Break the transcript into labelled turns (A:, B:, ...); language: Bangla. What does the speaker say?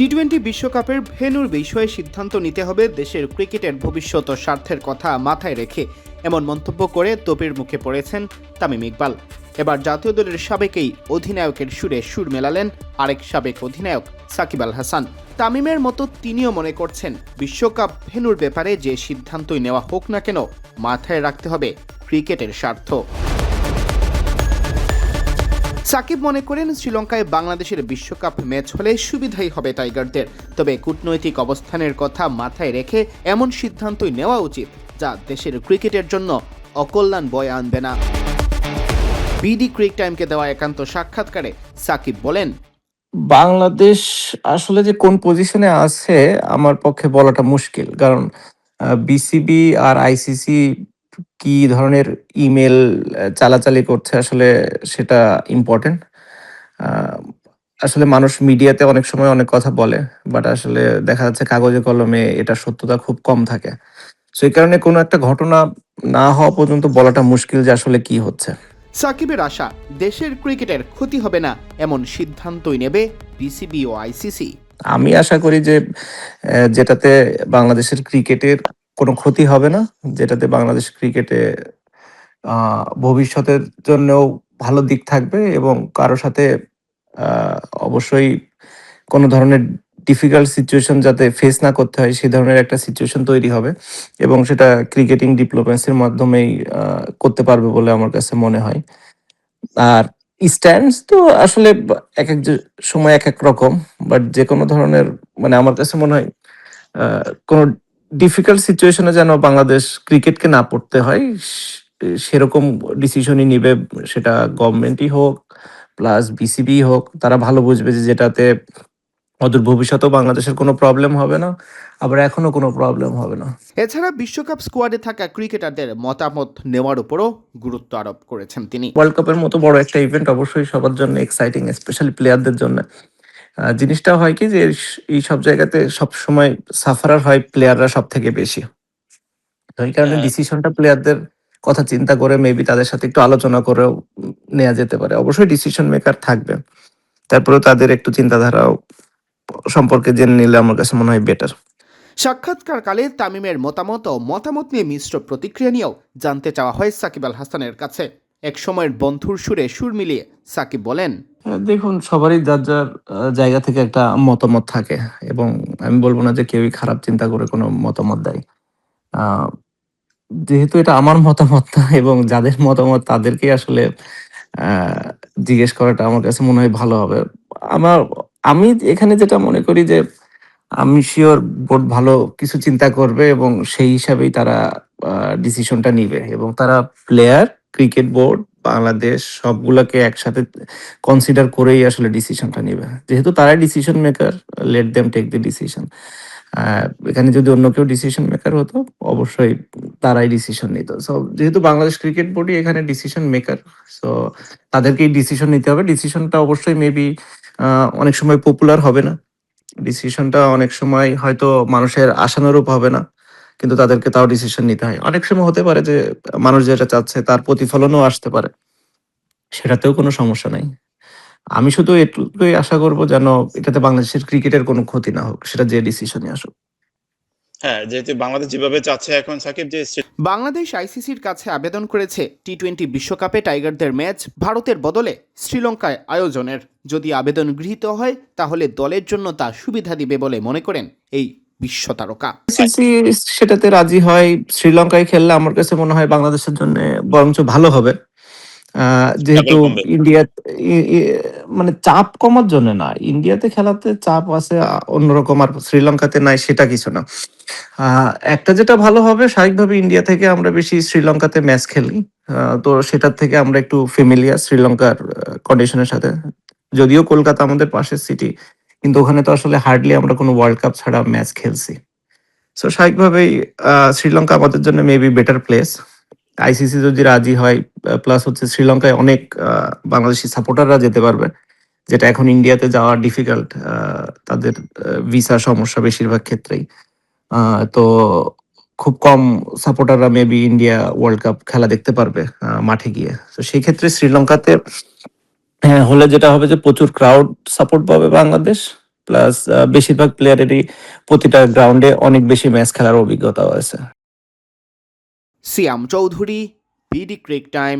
A: টি টোয়েন্টি বিশ্বকাপের ভেনুর বিষয়ে সিদ্ধান্ত নিতে হবে দেশের ক্রিকেটের ভবিষ্যৎ স্বার্থের কথা মাথায় রেখে, এমন মন্তব্য করে তোপের মুখে পড়েছেন তামিম ইকবাল। এবার জাতীয় দলের সাবেকেই অধিনায়কের সুরে সুর মেলালেন আরেক সাবেক অধিনায়ক সাকিব আল হাসান। তামিমের মতো তিনিও মনে করছেন, বিশ্বকাপ ভেনুর ব্যাপারে যে সিদ্ধান্তই নেওয়া হোক না কেন মাথায় রাখতে হবে ক্রিকেটের স্বার্থ। সাকিব মনে করেন শ্রীলঙ্কায় বাংলাদেশের বিশ্বকাপ ম্যাচ হলে সুবিধাই হবে টাইগারদের। তবে কূটনৈতিক অবস্থানের কথা মাথায় রেখে এমন সিদ্ধান্তই নেওয়া উচিত, যা দেশের ক্রিকেটের জন্য অকল্যাণ বয়ে আনবে না। বিডি ক্রিক টাইমকে দেওয়া একান্ত সাক্ষাৎকারে সাকিব বলেন,
B: বাংলাদেশ আসলে যে কোন পজিশনে আছে আমার পক্ষে বলাটা মুশকিল, কারণ বিসিবি আর আইসিসি কি ধরনের ইমেল চালাচালি করছে আসলে সেটা ইম্পর্টেন্ট আসলে মানুষ মিডিয়াতে অনেক সময় অনেক কথা বলে বাট আসলে দেখা যাচ্ছে কাগজে কলমে এটা সত্যতা খুব কম থাকে। তো এই কারণে কোনো একটা ঘটনা না হওয়া পর্যন্ত বলাটা মুশকিল যে আসলে কি হচ্ছে।
A: সাকিবের আশা দেশের ক্রিকেটের ক্ষতি হবে না এমন সিদ্ধান্তই নেবে বিসিবি ও আইসিসি।
B: আমি আশা করি যে যেটাতে বাংলাদেশের ক্রিকেটের কোনো ক্ষতি হবে না, যেটাতে বাংলাদেশ ক্রিকেটে ভবিষ্যতের জন্যও ভালো দিক থাকবে এবং কারও সাথে অবশ্যই কোনো ধরনের ডিফিকাল্ট সিচুয়েশন যাতে ফেস না করতে হয় সেই ধরনের একটা সিচুয়েশন তৈরি হবে এবং সেটা ক্রিকেটিং ডিপ্লোমেসির মাধ্যমেই করতে পারবে বলে আমার কাছে মনে হয়। আর স্ট্যান্ডস তো আসলে এক এক সময় এক এক রকম বাট যে কোনো ধরনের মানে আমার কাছে মনে হয় কোনো ডিফিকাল্ট সিচুয়েশনে যেন বাংলাদেশ ক্রিকেটকে না পড়তে হয় সেরকম ডিসিশনই নিবে সেটা গভর্নমেন্টই হোক প্লাস বিসিবি হোক তারা ভালো বুঝবে যে যেটাতে অদূর ভবিষ্যতেও বাংলাদেশের কোনো প্রবলেম হবে না আবার এখনও কোনো প্রবলেম হবে না।
A: এছাড়া বিশ্বকাপ স্কোয়াডে থাকা ক্রিকেটারদের মতামত নেওয়ার উপরও গুরুত্ব আরোপ করেছেন তিনি।
B: ওয়ার্ল্ড কাপের মতো বড় একটা ইভেন্ট অবশ্যই সবার জন্য এক্সাইটিং স্পেশালি প্লেয়ারদের জন্য। জিনিসটা হয় কি যে এই সব জায়গাতে সব সময় সাফারার হয় প্লেয়াররা সব থেকে বেশি। তো এই কারণে
C: হ্যাঁ।
B: ডিসিশনটা প্লেয়ারদের কথা চিন্তা করে মেবি তাদের সাথে একটু আলোচনা করেও নেওয়া যেতে পারে। অবশ্যই ডিসিশন মেকার থাকবে। তারপরেও তাদের একটু চিন্তাধারাও সম্পর্কে জেনে নিলে আমার কাছে মনে হয় বেটার
A: সাক্ষাৎকারকালে তামিমের মতামত ও মতামত নিয়ে মিশ্র প্রতিক্রিয়া নিয়েও জানতে চাওয়া হয় সাকিব আল হাসানের কাছে। এক সময়ের বন্ধুর সুরে সুর মিলিয়ে সাকিব বলেন
B: হ্যাঁ, দেখুন সবারই যার যার জায়গা থেকে একটা মতামত থাকে এবং আমি বলব না যে কেউই খারাপ চিন্তা করে কোনো মতামত দেয়। যেহেতু এটা আমার মতামত না এবং যাদের মতামত তাদেরকে আসলে জিজ্ঞেস করাটা আমার কাছে মনে হয় ভালো হবে। আমার আমি এখানে যেটা মনে করি যে আমি শিওর বোর্ড ভালো কিছু চিন্তা করবে এবং সেই হিসাবেই তারা ডিসিশনটা নিবে এবং তারা প্লেয়ার ক্রিকেট বোর্ড, বাংলাদেশ, সবগুলোকে একসাথে কনসিডার করেই আসলে ডিসিশনটা নেবে। যেহেতু তারাই decision maker let them take the decision এখানে যদি অন্য কেউ ডিসিশন মেকার হতো, অবশ্যই তারাই ডিসিশন নিত। সো যেহেতু বাংলাদেশ ক্রিকেট বোর্ডই এখানে ডিসিশন মেকার সো তাদেরকেই ডিসিশন নিতে হবে। ডিসিশনটা অবশ্যই মেবি অনেক সময় পপুলার হবে না। ডিসিশনটা অনেক সময় হয়তো মানুষের আশানুরূপ হবে না। কিন্তু তাদেরকে তাও ডিসিশন নিতে হয়। অনেক সময় হতে পারে যে মানুষ যেটা চাচ্ছে তার প্রতিফলনও আসতে পারে। সেটাতেও কোনো সমস্যা নাই। আমি শুধু এটুকুই আশা করব যেন এটাতে বাংলাদেশের ক্রিকেটের কোনো ক্ষতি না হোক সেটা যে ডিসিশনে আসুক।
C: হ্যাঁ যেহেতু বাংলাদেশ যেভাবে চাচ্ছে এখন সাকিব যে
A: বাংলাদেশ আইসিসির কাছে আবেদন করেছে টি টোয়েন্টি বিশ্বকাপে টাইগারদের ম্যাচ ভারতের বদলে শ্রীলঙ্কায় আয়োজনের। যদি আবেদন গৃহীত হয় তাহলে দলের জন্য তা সুবিধা দিবে বলে মনে করেন এই বিশ্ব তারকা
B: সেটাতে রাজি হয়। শ্রীলঙ্কায় খেললে আমার কাছে মনে হয় বাংলাদেশের জন্য বরঞ্চ ভালো হবে। আহ, যেহেতু ইন্ডিয়া মানে চাপ কমার জন্য না ইন্ডিয়াতে খেলাতে চাপ আছে অন্যরকম আর শ্রীলঙ্কাতে নাই সেটা কিছু না। আহ, একটা যেটা ভালো হবে স্বাভাবিকভাবে ইন্ডিয়া থেকে আমরা বেশি শ্রীলঙ্কাতে ম্যাচ খেলি। আহ, তো সেটার থেকে আমরা একটু ফেমিলিয়ার শ্রীলঙ্কার কন্ডিশনের সাথে। যদিও কলকাতা আমাদের পাশের সিটি কিন্তু ওখানে তো আসলে হার্ডলি আমরা কোনো ওয়ার্ল্ড কাপ ছাড়া ম্যাচ খেলছি। সো স্বাভাবিকভাবেই শ্রীলঙ্কা আমাদের জন্য মেবি বেটার প্লেস আইসিসি যদি রাজি হয় প্লাস হচ্ছে শ্রীলঙ্কায় অনেক বাংলাদেশি সাপোর্টাররা যেতে পারবে। যেটা এখন ইন্ডিয়াতে যাওয়া ডিফিকাল্ট তাদের ভিসা সমস্যা বেশিরভাগ ক্ষেত্রেই। তো খুব কম সাপোর্টাররা মেবি ইন্ডিয়া ওয়ার্ল্ড কাপ খেলা দেখতে পারবে মাঠে গিয়ে। তো সেই ক্ষেত্রে শ্রীলঙ্কাতে হ্যাঁ, হলে যেটা হবে যে প্রচুর ক্রাউড সাপোর্ট পাবে বাংলাদেশ প্লাস বেশিরভাগ প্লেয়ারেরই প্রতিটা গ্রাউন্ডে অনেক বেশি ম্যাচ খেলার অভিজ্ঞতা আছে।
A: Siam Chowdhury BD Cric Time